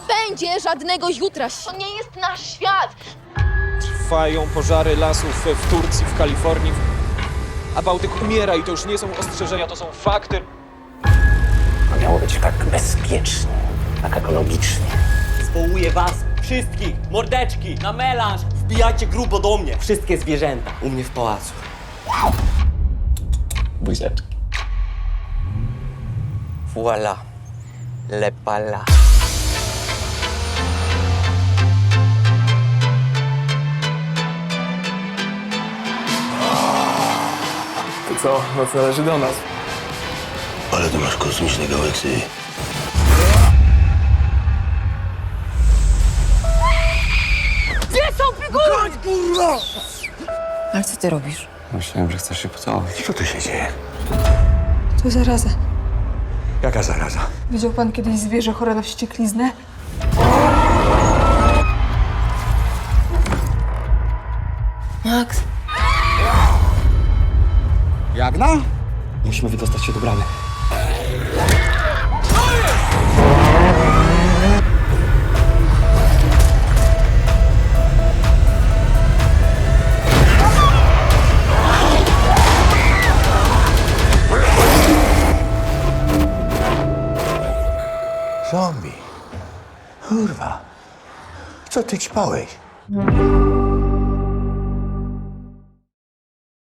Nie będzie żadnego jutra. To nie jest nasz świat. Trwają pożary lasów w Turcji, w Kalifornii, a Bałtyk umiera i to już nie są ostrzeżenia, to są fakty. A miało być tak bezpiecznie, tak ekologicznie. Zwołuję was wszystkich, mordeczki, na melanż. Wbijajcie grubo do mnie. Wszystkie zwierzęta u mnie w pałacu. Buzeczki. Voila. Le pala. To co, noc należy do nas. Ale ty masz kosmiczne galaksy. Ale co ty robisz? Myślałem, że chcesz się pocałować. Co tu się dzieje? To zaraza. Jaka zaraza? Widział pan kiedyś zwierzę chore na wściekliznę? Max. Jagna? Musimy wydostać się do bramy. Zombie. Kurwa. Co ty ćpałeś?